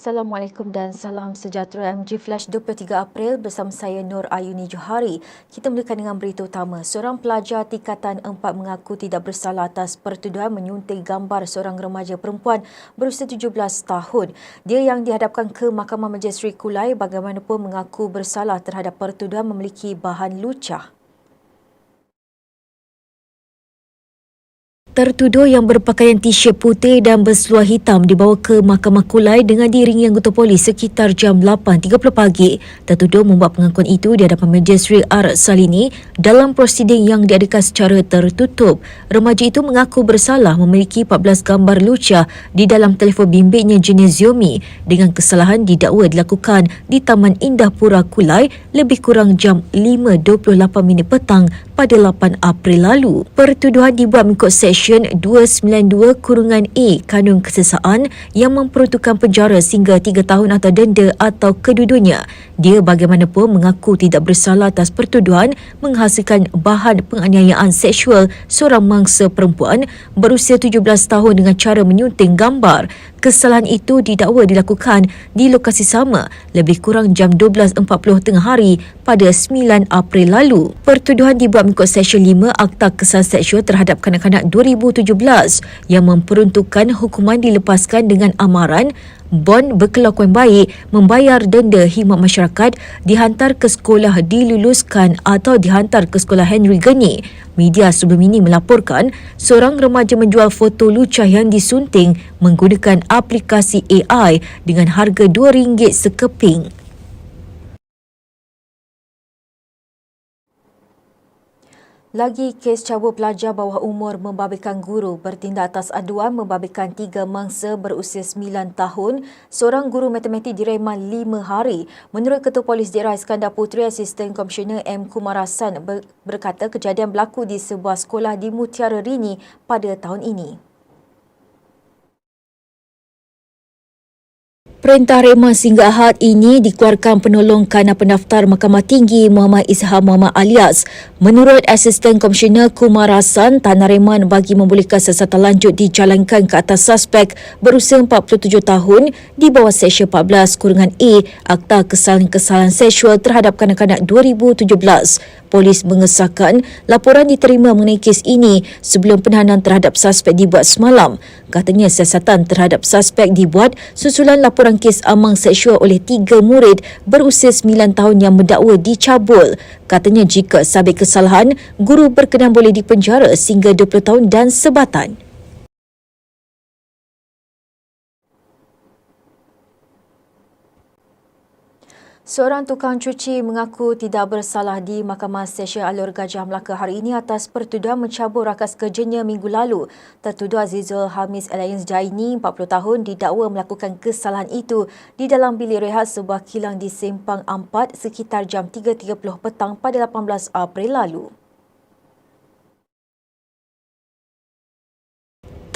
Assalamualaikum dan salam sejahtera MG Flash 23 April bersama saya Nur Ayuni Johari. Kita mulakan dengan berita utama. Seorang pelajar tingkatan 4 mengaku tidak bersalah atas pertuduhan menyunting gambar seorang remaja perempuan berusia 17 tahun. Dia yang dihadapkan ke Mahkamah Majisteri Kulai bagaimanapun mengaku bersalah terhadap pertuduhan memiliki bahan lucah. Tertuduh yang berpakaian t-shirt putih dan berseluar hitam dibawa ke Mahkamah Kulai dengan diiringi anggota polis sekitar jam 8.30 pagi. Tertuduh membuat pengakuan itu di hadapan Majisteri Ar Salini dalam prosiding yang diadakan secara tertutup. Remaja itu mengaku bersalah memiliki 14 gambar lucah di dalam telefon bimbitnya jenis Xiaomi dengan kesalahan didakwa dilakukan di Taman Indah Pura Kulai lebih kurang jam 5.28 minit petang pada 8 April lalu. Pertuduhan dibuat mengikut Seksyen 292 Kurungan A Kanun Kesesaan yang memperuntukkan penjara sehingga 3 tahun atau denda atau kedua-duanya. Dia bagaimanapun mengaku tidak bersalah atas pertuduhan menghasilkan bahan penganiayaan seksual seorang mangsa perempuan berusia 17 tahun dengan cara menyunting gambar. Kesalahan itu didakwa dilakukan di lokasi sama lebih kurang jam 12.40 tengah hari pada 9 April lalu. Pertuduhan dibuat mengikut Seksyen 5 Akta Kesalahan Seksual terhadap kanak-kanak 2017 yang memperuntukkan hukuman dilepaskan dengan amaran bon berkelakuan baik, membayar denda khidmat masyarakat, dihantar ke sekolah diluluskan atau dihantar ke sekolah Henry Geni. Media sebelum ini melaporkan seorang remaja menjual foto lucah yang disunting menggunakan aplikasi AI dengan harga RM2 sekeping. Lagi kes cabut pelajar bawah umur membabitkan guru bertindak atas aduan membabitkan tiga mangsa berusia 9 tahun. Seorang guru matematik direman 5 hari. Menurut Ketua Polis Daerah Iskandar Puteri, Asisten Komisioner M. Kumarasan berkata kejadian berlaku di sebuah sekolah di Mutiara Rini pada tahun ini. Perintah reman sehingga Ahad ini dikeluarkan penolong kana pendaftar Mahkamah Tinggi Muhammad Isham Muhammad alias. Menurut Asisten Komisioner Kumar Hassan, tanah reman bagi membolehkan sesatan lanjut dijalankan ke atas suspek berusia 47 tahun di bawah Seksyen 14 kurungan A Akta Kesalahan-Kesalahan Seksual terhadap kanak-kanak 2017. Polis mengesahkan laporan diterima mengenai kes ini sebelum penahanan terhadap suspek dibuat semalam. Katanya siasatan terhadap suspek dibuat susulan laporan kes amang seksual oleh tiga murid berusia 9 tahun yang mendakwa dicabul. Katanya jika sabit kesalahan, guru berkenan boleh dipenjara sehingga 20 tahun dan sebatan. Seorang tukang cuci mengaku tidak bersalah di Mahkamah Session Alur Gajah Melaka hari ini atas pertuduhan mencabur rakas kerjanya minggu lalu. Tertuduh Azizul Hamis Alliance Jaini, 40 tahun, didakwa melakukan kesalahan itu di dalam bilik rehat sebuah kilang di Simpang Ampat sekitar jam 3.30 petang pada 18 April lalu.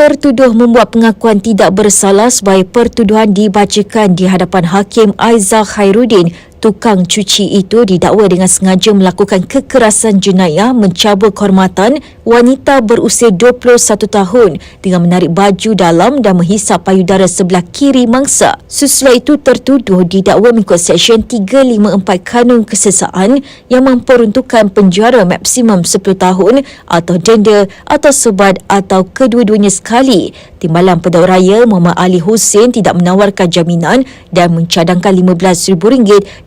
Tertuduh membuat pengakuan tidak bersalah sebagai pertuduhan dibacakan di hadapan Hakim Aizah Khairuddin tukang cuci itu didakwa dengan sengaja melakukan kekerasan jenayah mencabur kehormatan wanita berusia 21 tahun dengan menarik baju dalam dan menghisap payudara sebelah kiri mangsa. Sesuai itu tertuduh didakwa mengikut Seksyen 354 Kanun Kesesaan yang memperuntukkan penjara maksimum 10 tahun atau denda atau sebat atau kedua-duanya sekali. Timbalan Pendakwa Raya Muhammad Ali Hussein tidak menawarkan jaminan dan mencadangkan RM15,000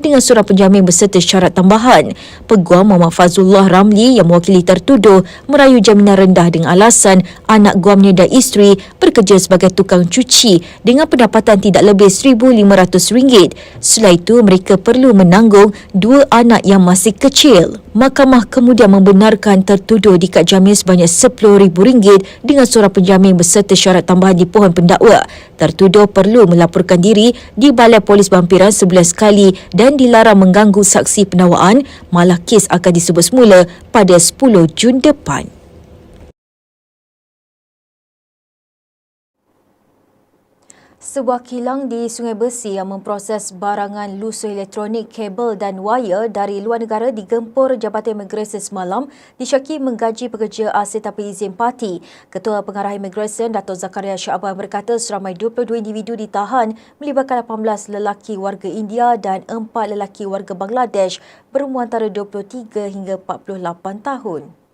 dengan surat penjamin berserta syarat tambahan. Peguam Muhammad Fazullah Ramli yang mewakili tertuduh merayu jaminan rendah dengan alasan anak guamnya dan isteri bekerja sebagai tukang cuci dengan pendapatan tidak lebih RM1,500. Selain itu, mereka perlu menanggung dua anak yang masih kecil. Mahkamah kemudian membenarkan tertuduh dikad jamin sebanyak RM10,000 dengan surat penjamin berserta syarat tambahan di pohon pendakwa. Tertuduh perlu melaporkan diri di Balai Polis Bampiran sebulan sekali dan dilarang mengganggu saksi pendakwaan malah kes akan disebut semula pada 10 Jun depan. Sebuah kilang di Sungai Besi yang memproses barangan lusuh elektronik, kabel dan wire dari luar negara digempur Jabatan Imigresen semalam disyaki menggaji pekerja asing tanpa izin parti. Ketua Pengarah Imigresen Dato' Zakaria Syaban berkata seramai 22 individu ditahan melibatkan 18 lelaki warga India dan 4 lelaki warga Bangladesh berumur antara 23 hingga 48 tahun.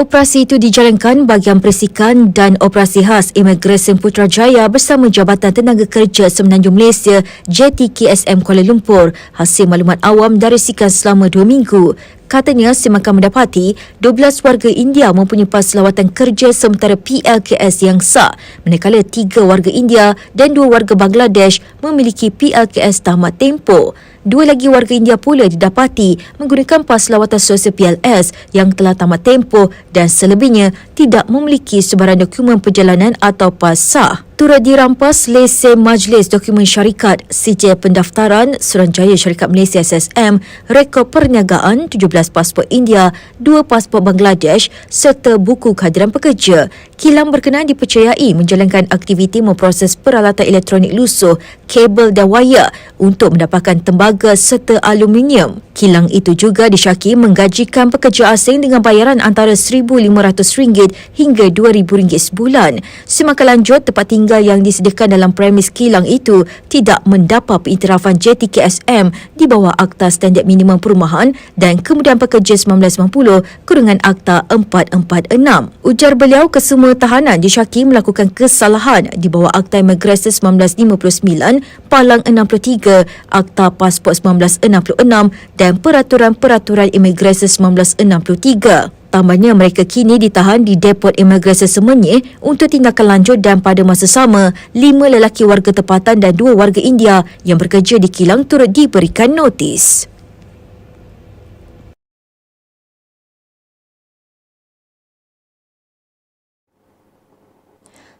Operasi itu dijalankan bagian perisikan dan operasi khas Imigresen Putrajaya bersama Jabatan Tenaga Kerja Semenanjung Malaysia JTKSM Kuala Lumpur hasil maklumat awam dari sikan selama dua minggu. Katanya semakan mendapati 12 warga India mempunyai pas lawatan kerja sementara PLKS yang sah manakala tiga warga India dan dua warga Bangladesh memiliki PLKS tamat tempoh. Dua lagi warga India pula didapati menggunakan pas lawatan sosial PLS yang telah tamat tempoh dan selebihnya tidak memiliki sebarang dokumen perjalanan atau pas sah turut dirampas lesen Majlis Dokumen Syarikat CJ Pendaftaran Suruhanjaya Syarikat Malaysia SSM, rekod perniagaan 17 pasport India, 2 pasport Bangladesh serta buku kehadiran pekerja. Kilang berkenaan dipercayai menjalankan aktiviti memproses peralatan elektronik lusuh, kabel dan wire untuk mendapatkan tembaga serta aluminium. Kilang itu juga disyaki menggajikan pekerja asing dengan bayaran antara RM1,500 hingga RM2,000 sebulan. Semakin lanjut, tempat tinggal yang disediakan dalam premis kilang itu tidak mendapat pengiktirafan JTKSM di bawah Akta Standard Minimum Perumahan dan Kemudian Pekerja 1990 kurungan Akta 446. Ujar beliau kesemua tahanan disyaki melakukan kesalahan di bawah Akta Imigrasi 1959, Palang 63, Akta Pasport 1966 dan Peraturan-Peraturan Imigrasi 1963. Tambahnya mereka kini ditahan di Depot Imigrasi Semenyih untuk tindakan lanjut dan pada masa sama, lima lelaki warga tempatan dan dua warga India yang bekerja di kilang turut diberikan notis.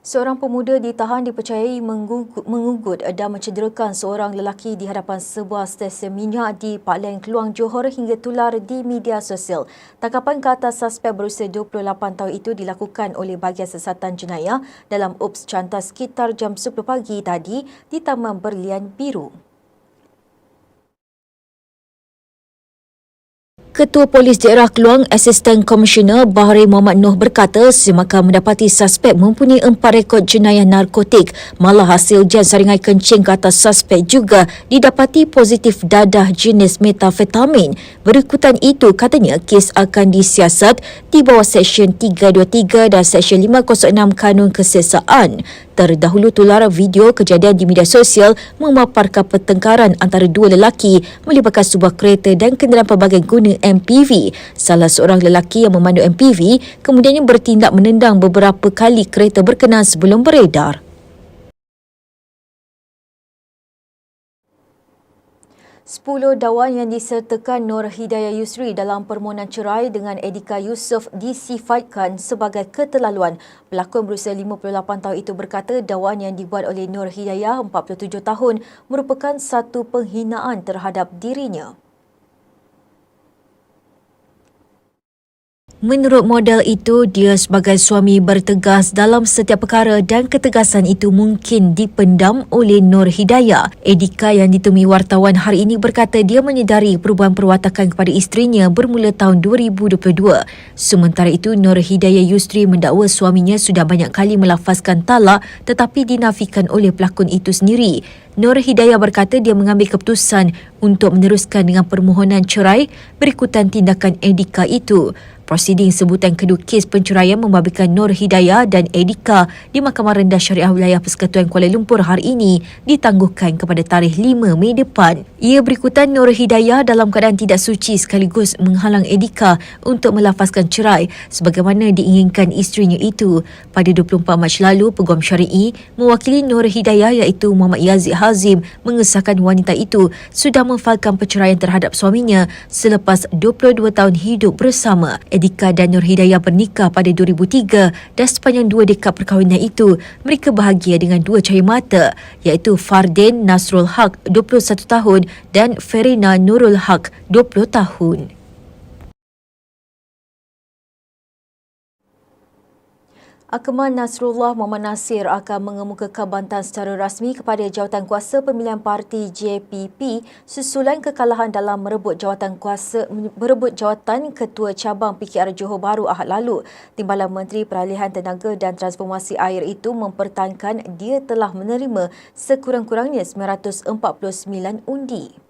Seorang pemuda ditahan dipercayai mengugut dan mencederakan seorang lelaki di hadapan sebuah stesen minyak di Pak Leng, Keluang Johor hingga tular di media sosial. Tangkapan ke atas suspek berusia 28 tahun itu dilakukan oleh bahagian sesatan jenayah dalam UPS cantas sekitar jam 10 pagi tadi di Taman Berlian Biru. Ketua Polis Daerah Keluang, Asisten Komisioner Bahari Muhammad Noh berkata semakan mendapati suspek mempunyai empat rekod jenayah narkotik. Malah hasil jan saringai kencing ke atas suspek juga didapati positif dadah jenis metafetamin. Berikutan itu katanya kes akan disiasat di bawah Seksyen 323 dan Seksyen 506 Kanun Kesesaan. Terdahulu tular video kejadian di media sosial memaparkan pertengkaran antara dua lelaki melibatkan sebuah kereta dan kenderaan pelbagai guna MPV. Salah seorang lelaki yang memandu MPV kemudiannya bertindak menendang beberapa kali kereta berkenaan sebelum beredar. 10 dakwaan yang disertakan Nur Hidayah Yusri dalam permohonan cerai dengan Edika Yusof disifatkan sebagai keterlaluan. Pelakon berusia 58 tahun itu berkata dakwaan yang dibuat oleh Nur Hidayah 47 tahun merupakan satu penghinaan terhadap dirinya. Menurut model itu, dia sebagai suami bertegas dalam setiap perkara dan ketegasan itu mungkin dipendam oleh Nur Hidayah. Edika yang ditemui wartawan hari ini berkata dia menyedari perubahan perwatakan kepada isterinya bermula tahun 2022. Sementara itu, Nur Hidayah Yusri mendakwa suaminya sudah banyak kali melafazkan talak tetapi dinafikan oleh pelakon itu sendiri. Nur Hidayah berkata dia mengambil keputusan untuk meneruskan dengan permohonan cerai berikutan tindakan Edika itu. Prosiding sebutan kedua kes penceraian membabitkan Nur Hidayah dan Edika di Mahkamah Rendah Syariah Wilayah Persekutuan Kuala Lumpur hari ini ditangguhkan kepada tarikh 5 Mei depan. Ia berikutan Nur Hidayah dalam keadaan tidak suci sekaligus menghalang Edika untuk melafazkan cerai sebagaimana diinginkan isterinya itu. Pada 24 Mac lalu, Peguam Syari'i mewakili Nur Hidayah iaitu Muhammad Yazid Hazim mengesahkan wanita itu sudah memfalkan perceraian terhadap suaminya selepas 22 tahun hidup bersama. Edika dan Nur Hidayah bernikah pada 2003 dan sepanjang dua dekad perkahwinan itu, mereka bahagia dengan dua cahaya mata iaitu Fardin Nasrul Haq 21 tahun dan Ferina Nurul Haq 20 tahun. Akmal Nasrullah Muhammad Nasir akan mengemukakan bantahan secara rasmi kepada jawatan kuasa pemilihan parti JPP susulan kekalahan dalam merebut jawatan kuasa merebut jawatan ketua cabang PKR Johor Bahru Ahad lalu. Timbalan Menteri Peralihan Tenaga dan Transformasi Air itu mempertahankan dia telah menerima sekurang-kurangnya 949 undi.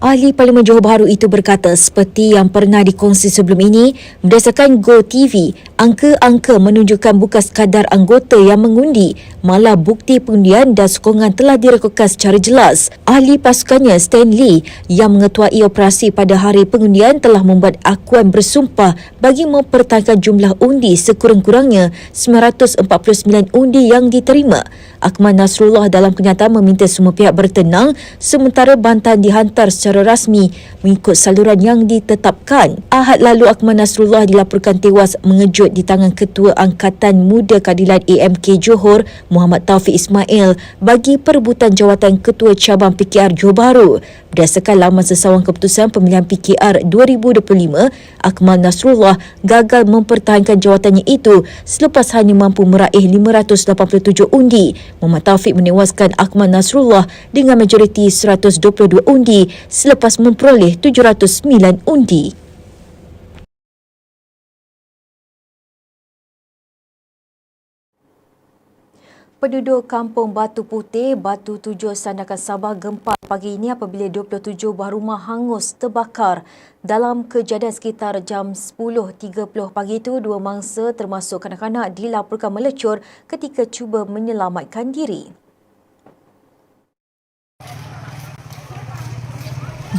Ahli Parlimen Johor Bahru itu berkata seperti yang pernah dikongsi sebelum ini, berdasarkan Go TV, angka-angka menunjukkan bukan sekadar anggota yang mengundi, malah bukti pengundian dan sokongan telah direkodkan secara jelas. Ahli pasukannya Stanley yang mengetuai operasi pada hari pengundian telah membuat akuan bersumpah bagi mempertahankan jumlah undi sekurang-kurangnya 949 undi yang diterima. Akmal Nasrullah dalam kenyataan meminta semua pihak bertenang sementara bantahan dihantar secara rasmi mengikut saluran yang ditetapkan. Ahad lalu Akmal Nasrullah dilaporkan tewas mengejut di tangan Ketua Angkatan Muda Keadilan AMK Johor Muhammad Taufik Ismail bagi perebutan jawatan Ketua Cabang PKR Johor Bahru. Berdasarkan laman sesawang keputusan pemilihan PKR 2025, Akmal Nasrullah gagal mempertahankan jawatannya itu selepas hanya mampu meraih 587 undi. Muhammad Taufik menewaskan Akmal Nasrullah dengan majoriti 122 undi selepas memperoleh 709 undi. Penduduk kampung Batu Putih, Batu Tujuh Sandakan Sabah gempa pagi ini apabila 27 buah rumah hangus terbakar. Dalam kejadian sekitar jam 10.30 pagi itu, dua mangsa termasuk kanak-kanak dilaporkan melecur ketika cuba menyelamatkan diri.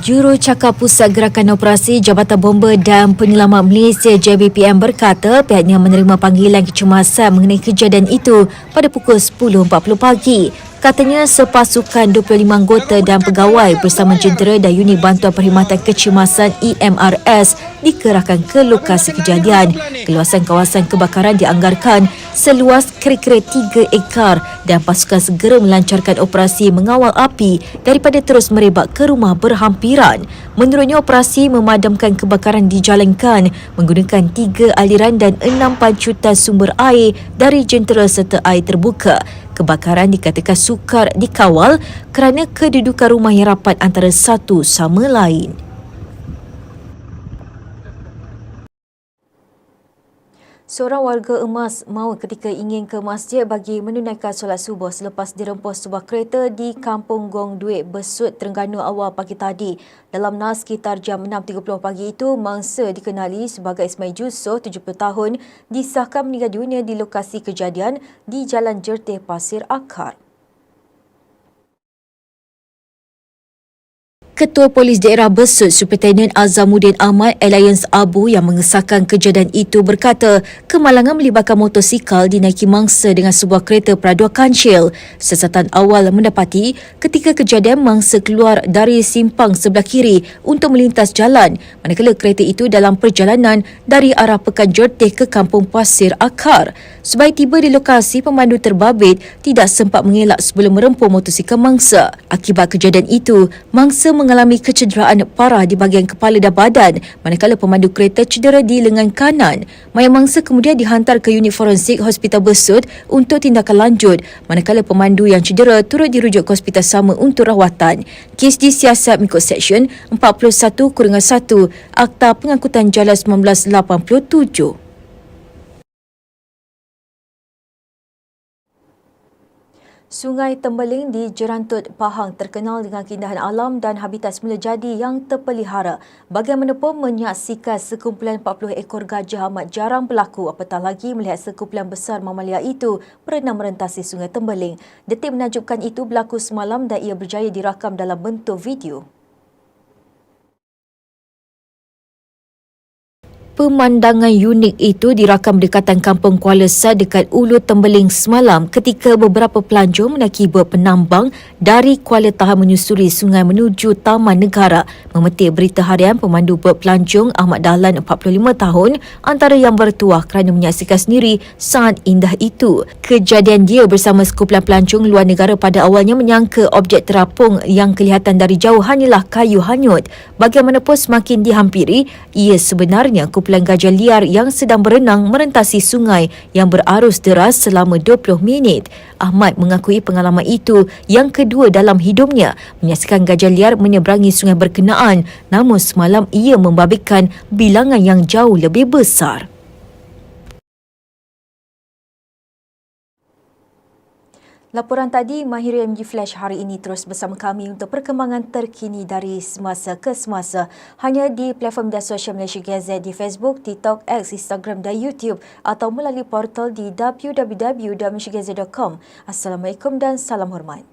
Juru cakap Pusat Gerakan Operasi Jabatan Bomba dan Penyelamat Malaysia JBPM berkata pihaknya menerima panggilan kecemasan mengenai kejadian itu pada pukul 10.40 pagi. Katanya sepasukan 25 anggota dan pegawai bersama jentera dan unit bantuan perkhidmatan kecemasan EMRS dikerahkan ke lokasi kejadian. Keluasan kawasan kebakaran dianggarkan seluas kira-kira 3 ekar dan pasukan segera melancarkan operasi mengawal api daripada terus merebak ke rumah berhampiran. Menurutnya operasi memadamkan kebakaran dijalankan menggunakan 3 aliran dan 6 pancutan sumber air dari jentera serta air terbuka kebakaran dikatakan sukar dikawal kerana kedudukan rumah yang rapat antara satu sama lain. Seorang warga emas mahu ketika ingin ke masjid bagi menunaikan solat subuh selepas dirempus sebuah kereta di Kampung Gong Duit Besut Terengganu awal pagi tadi. Dalam nas sekitar jam 6.30 pagi itu, mangsa dikenali sebagai Ismail Jusoh, 70 tahun, disahkan meninggal dunia di lokasi kejadian di Jalan Jertih Pasir Akar. Ketua Polis Daerah Besut Superintendent Azamuddin Ahmad Alliance Abu yang mengesahkan kejadian itu berkata kemalangan melibatkan motosikal dinaiki mangsa dengan sebuah kereta peradua kancil. Sesatan awal mendapati ketika kejadian mangsa keluar dari simpang sebelah kiri untuk melintas jalan manakala kereta itu dalam perjalanan dari arah Pekan Jertih ke Kampung Pasir Akar. Sebaik tiba di lokasi, pemandu terbabit tidak sempat mengelak sebelum merempur motosikal mangsa. Akibat kejadian itu, mangsa meng mengalami kecederaan parah di bahagian kepala dan badan manakala pemandu kereta cedera di lengan kanan. Mayat mangsa kemudian dihantar ke unit forensik Hospital Besut untuk tindakan lanjut manakala pemandu yang cedera turut dirujuk ke hospital sama untuk rawatan. Kes disiasat mengikut Seksyen 41-1 Akta Pengangkutan Jalan 1987. Sungai Tembeling di Jerantut Pahang terkenal dengan keindahan alam dan habitat semula jadi yang terpelihara. Bagaimanapun menyaksikan sekumpulan 40 ekor gajah amat jarang berlaku apatah lagi melihat sekumpulan besar mamalia itu berenang merentasi Sungai Tembeling. Detik menakjubkan itu berlaku semalam dan ia berjaya dirakam dalam bentuk video. Pemandangan unik itu dirakam dekatan kampung Kuala Sad dekat Ulu Tembeling semalam ketika beberapa pelancong menaiki buat penambang dari Kuala Tahan menyusuri sungai menuju Taman Negara. Memetik berita harian pemandu buat pelancong Ahmad Dahlan 45 tahun antara yang bertuah kerana menyaksikan sendiri sangat indah itu. Kejadian dia bersama sekumpulan pelancong luar negara pada awalnya menyangka objek terapung yang kelihatan dari jauh hanyalah kayu hanyut. Bagaimanapun semakin dihampiri, ia sebenarnya kumpulan sekumpulan gajah liar yang sedang berenang merentasi sungai yang berarus deras selama 20 minit. Ahmad mengakui pengalaman itu yang kedua dalam hidupnya menyaksikan gajah liar menyeberangi sungai berkenaan namun semalam ia membabitkan bilangan yang jauh lebih besar. Laporan tadi Mahiri MG Flash hari ini terus bersama kami untuk perkembangan terkini dari semasa ke semasa hanya di platform media sosial Malaysia Gazette di Facebook, TikTok, X, Instagram dan YouTube atau melalui portal di www.malaysiagazette.com. Assalamualaikum dan salam hormat.